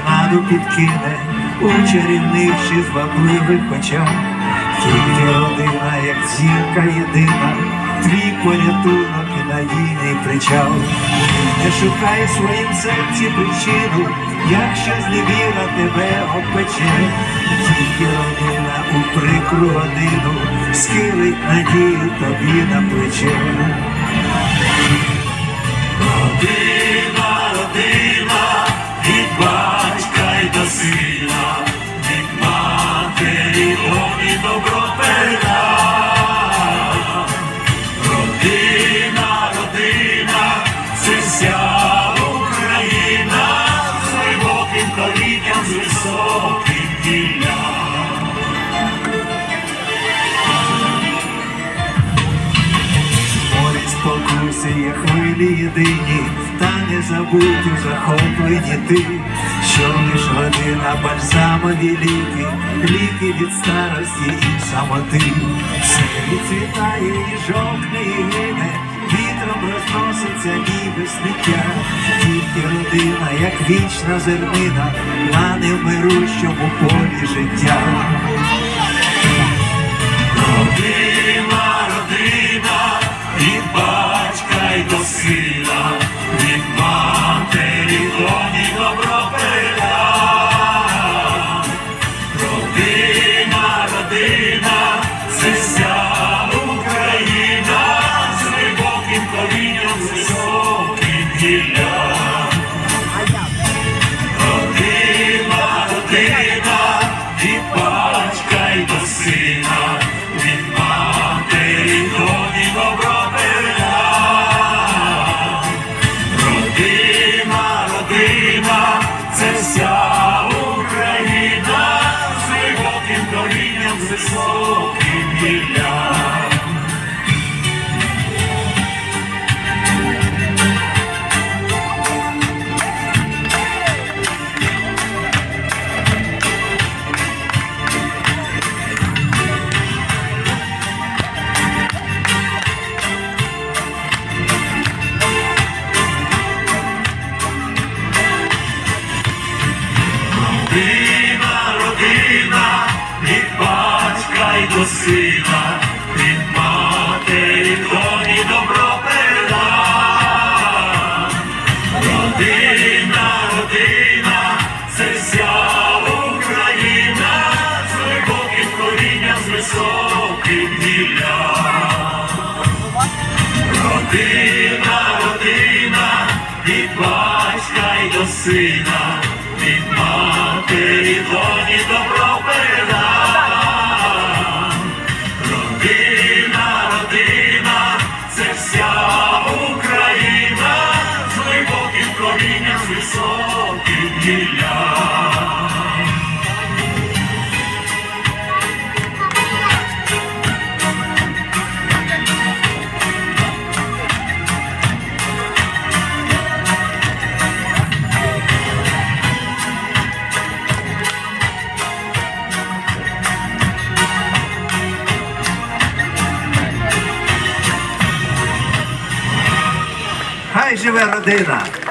Принаду підкине у чарівних чи звабливих очах. Тільки родина, як зірка єдина, твій порятунок і надійний причал. Не шукай в своїм серці причину, якщо зневіра тебе обпече, тільки родина у прикру годину скилить надію тобі на плече. Морі спокуси є хвилі єдині, та не забудь у захоплені ти, що лиш година бальзамові ліки, ліки від старості і самоти. Все відцвітає і жовтне і гине, вітром розноситься ніби сміття, тільки родина, як вічна зернина, на невмирущому полі життя. Корінням, з високим гіллям. Родина, родина, від батька й до сина, від матері доні добро переда. Родина, родина, це вся Україна, з глибоким корінням, з високим гіллям. Paz de Verdadeira.